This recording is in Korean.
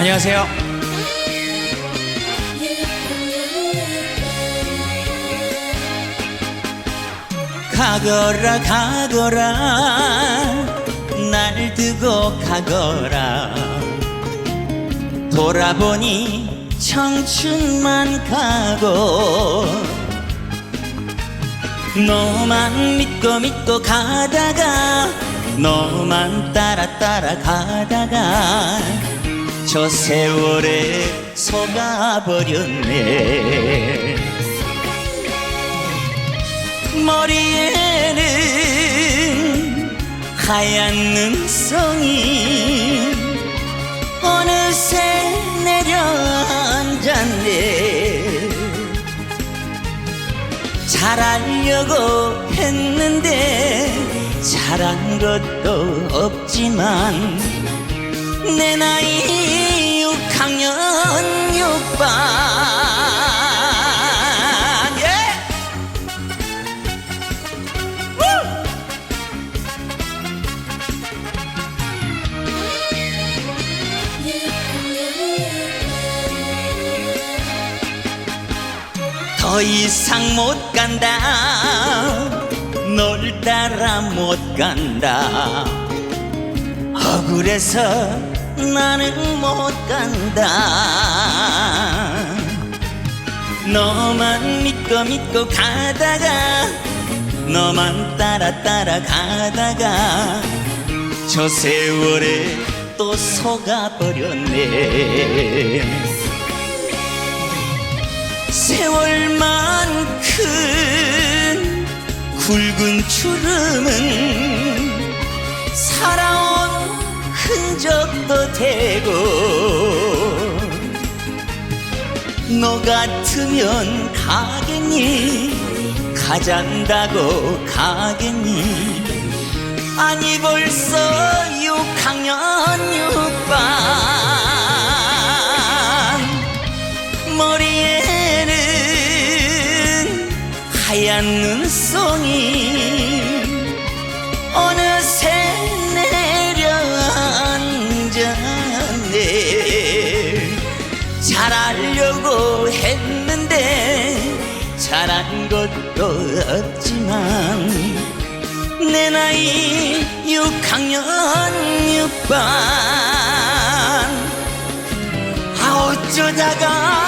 안녕하세요. 가거라 가거라 날 두고 가거라 돌아보니 청춘만 가고 너만 믿고 믿고 가다가 너만 따라 따라 가다가 저 세월에 속아버렸네. 머리에는 하얀 눈송이 잘하려고 했는데 잘한 것도 없지만 내 나이 6학년 6반 예! 우! 더 이상 못 간다. 널 따라 못 간다. 억울해서 나는 못 간다. 너만 믿고 믿고 가다가 너만 따라 따라 가다가 저 세월에 또 속아버렸네. 세월 굵은 주름은 살아온 흔적도 되고 너 같으면 가겠니? 가잔다고 가겠니? 아니 벌써 6학년 6반. 머리에는 하얀 눈송이 내려앉았네. 잘하려고 했는데 잘한 것도 없지만 내 나이 6학년 6반. 아 어쩌다가